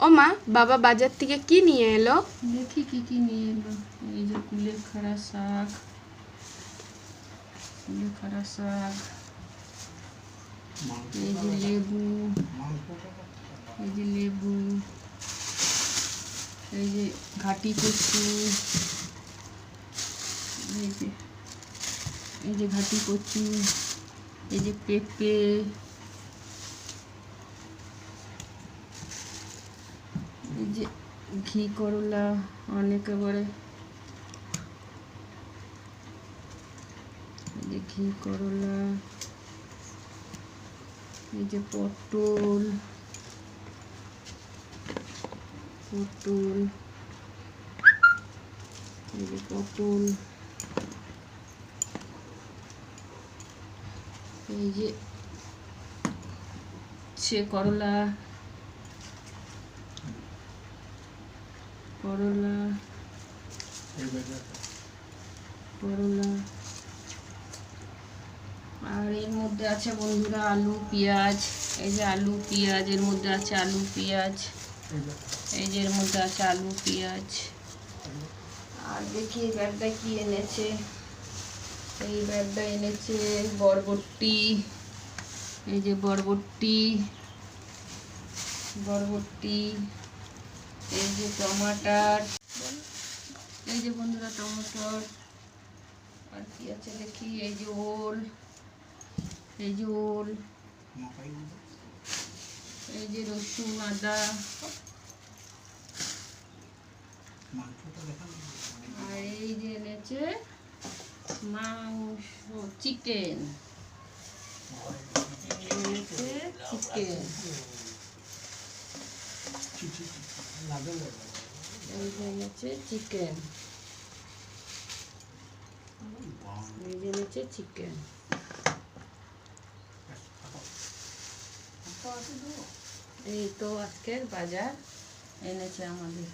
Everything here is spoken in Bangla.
ও মা বাবা বাজার থেকে কি নিয়ে এলো? দেখি কি কি নিয়ে এলো। এই যে কুলেখাড়া শাক কুলেখাড়া শাক এই যে লেবু এই যে লেবু এই যে ঘাটি কচু এই যে এই যে ঘাটি কচু এই যে পেঁপে এই যে ঘি, করলা, অনেকে বলে যে ঘি, করলা, এই যে পটল পটল, এই যে পটল, এই যে সে করলা করলা করলা আর এর মধ্যে আছে বন্ধুরা আলু, পেঁয়াজ। এই যে আলু, পেঁয়াজ, এর মধ্যে আছে আলু, পেঁয়াজ। এই যে এর মধ্যে আছে আলু, পেঁয়াজ। আর দেখি, এই ব্যাগটা কি এনেছে? এই ব্যাগটা এনেছে বরবটি। এই যে বরবটি। বরবটি। এই যে টমাটার, এই যে বন্ধুরা টমাটার, আর কি আছে দেখি, এই যে ওল, এই যে ওল, এই যে রসুন, আদা। আর এই যে এনেছে মাংস, চিকেন। চিকেন। এই চিকেন চিকেন এই তো আজকের বাজার এনেছে আমাদের।